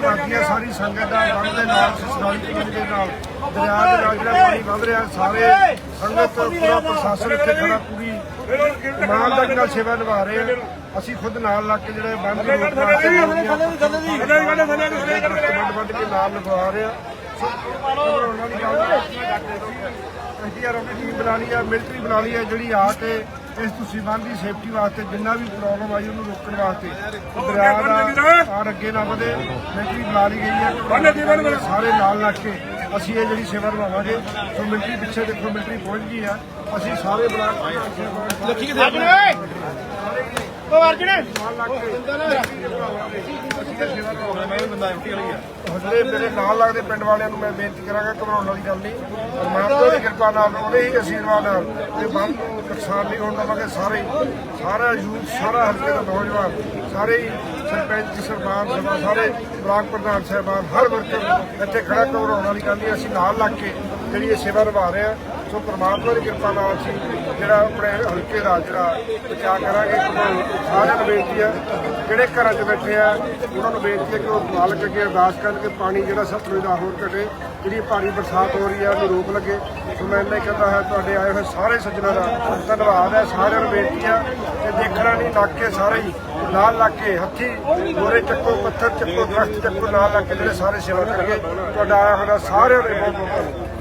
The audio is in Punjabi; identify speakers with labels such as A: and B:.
A: ਬਾਕੀ ਸਾਰੀ ਸੰਗਤ ਦਾ ਬੰਦ ਦੇ ਨਾਲ ਸਸਰਾਲੀ ਕਮੇਟੀ ਦੇ ਨਾਲ ਦਰਿਆ ਦੇ ਨਾਲ ਜਿਹੜਾ ਪਾਣੀ ਵੱਧ ਰਿਹਾ ਸਾਰੇ ਸੰਗਤ ਪੂਰਾ ਪ੍ਰਸ਼ਾਸਨ ਇੱਥੇ ਖੜਾ ਪੂਰੀ ਇਮਾਨਦਾਰੀ ਨਾਲ ਸੇਵਾ ਨਿਭਾ ਰਹੇ ਆ। ਅਸੀਂ ਖੁਦ ਨਾਲ ਲੱਗ ਕੇ ਜਿਹੜੇ ਬੰਦ ਦੀ ਵਾਸਤੇ ਵੱਡ ਵੱਡ ਕੇ ਨਾਲ ਲਗਵਾ ਰਹੇ ਆ। ਉਹਨਾਂ ਦੀ ਗੱਲ ਐਨਡੀਆਰ ਦੀ ਟੀਮ ਬਣਾ ਲਈ ਆ ਮਿਲਟਰੀ ਬਣਾ ਲਈ ਆ ਜਿਹੜੀ ਆ ਕੇ ਇਸ ਤੁਸੀਂ ਬੰਦ ਦੀ ਸੇਫਟੀ ਵਾਸਤੇ ਜਿੰਨਾ ਵੀ ਪ੍ਰੋਬਲਮ ਆਈ ਉਹਨੂੰ ਰੋਕਣ ਵਾਸਤੇ ਦਰਿਆ ਦਾ ਪਾਰ ਅੱਗੇ ਨਾ ਵਧੇ ਮਿਲਟਰੀ ਬਣਾ ਲਈ ਗਈ ਹੈ। ਸਾਰੇ ਨਾਲ ਲੱਗ ਕੇ ਅਸੀਂ ਇਹ ਜਿਹੜੀ ਸੇਵਾ ਨਿਭਾਵਾਂਗੇ ਸੋ ਮਿਲਟਰੀ ਪਿੱਛੇ ਦੇਖੋ ਮਿਲਟਰੀ ਪਹੁੰਚ ਗਈ ਆ ਅਸੀਂ ਸਾਰੇ ਬਲਾਕ ਲੱਖੀ
B: ਉਹ ਅਰਜੁਨ
A: ਨਾਲ ਲੱਗ ਕੇ ਅਸੀਂ ਇਹ ਸੇਵਾ ਨਿਭਾਵਾਂਗੇ। ਬੰਦਾ ਐਮਟੀ ਵਾਲੀ ਆ ਹਜੇ ਮੇਰੇ ਨਾਲ ਲੱਗਦੇ ਪਿੰਡ ਵਾਲਿਆਂ ਨੂੰ ਮੈਂ ਬੇਨਤੀ ਕਰਾਂਗਾ ਘਬਰਾਉਣ ਵਾਲੀ ਗੱਲ ਨਹੀਂ। ਪਰਮਾਤਮਾ ਦੀ ਕਿਰਪਾ ਨਾਲ ਉਹਦੇ ਹੀ ਅਸ਼ੀਰਵਾਦ ਨਾਲ ਤੇ ਬੰਦ ਨੂੰ ਨੁਕਸਾਨ ਨਹੀਂ ਹੋਣ ਦੇਵਾਂਗੇ ਸਾਰੇ ਹੀ ਸਾਰਾ ਯੂਥ ਸਾਰਾ ਹਲਕੇ ਦਾ ਨੌਜਵਾਨ ਸਾਰੇ ਹੀ ਸਰਪੰਚ ਸਰਪੰਚ ਸਭਾ ਸਾਰੇ ਬਲਾਕ ਪ੍ਰਧਾਨ ਸਾਹਿਬਾਨ, ਹਰ ਵਰਕਰ ਇੱਥੇ ਖੜਾ ਘਬਰਾਉਣ ਵਾਲੀ ਗੱਲ ਨਹੀਂ, ਅਸੀਂ ਨਾਲ ਲੱਗ ਕੇ ਜਿਹੜੀ ਇਹ ਸੇਵਾ ਨਿਭਾ ਰਹੇ ਹਾਂ। ਸੋ ਪ੍ਰਮਾਤਮਾ ਦੀ ਕਿਰਪਾ ਨਾਲ ਅਸੀਂ ਜਿਹੜਾ ਆਪਣੇ ਹਲਕੇ ਦਾ ਜਿਹੜਾ ਬਚਾਅ ਕਰਾਂਗੇ ਸਾਰਿਆਂ ਨੂੰ ਬੇਨਤੀ ਹੈ, ਜਿਹੜੇ ਘਰਾਂ 'ਚ ਬੈਠੇ ਆ, ਉਹਨਾਂ ਨੂੰ ਬੇਨਤੀ ਹੈ ਕਿ ਉਹ ਮਾਲਕ ਅੱਗੇ ਅਰਦਾਸ ਕਰਨ ਕਿ ਪਾਣੀ ਜਿਹੜਾ ਸਤਲੁਜ ਦਾ ਹੋਰ ਘਟੇ, ਜਿਹੜੀ ਭਾਰੀ ਬਰਸਾਤ ਹੋ ਰਹੀ ਹੈ ਉਹਨੂੰ ਰੋਕ ਲੱਗੇ। ਸੋ ਮੈਂ ਇੰਨਾ ਕਹਿੰਦਾ ਹੈ, ਤੁਹਾਡੇ ਆਏ ਹੋਏ ਸਾਰੇ ਸੱਜਣਾਂ ਦਾ ਧੰਨਵਾਦ ਹੈ, ਸਾਰਿਆਂ ਨੂੰ ਬੇਨਤੀ ਹੈ ਕਿ ਦੇਖਣਾ ਨਹੀਂ ਲੱਗ ਸਾਰੇ ਹੀ ਨਾਲ ਲੱਗ ਕੇ ਹੱਥੀ ਗੋਰੇ ਚੱਕੋ, ਪੱਥਰ ਚੱਕੋ, ਦਰਖਤ ਚੱਕੋ, ਨਾਲ ਲੱਗ ਕੇ ਜਿਹੜੇ ਸਾਰੇ ਸੇਵਾ ਕਰਨਗੇ ਤੁਹਾਡਾ ਆਇਆ ਹੋਇਆ ਸਾਰਿਆਂ ਨੂੰ ਬਹੁਤ ਬਹੁਤ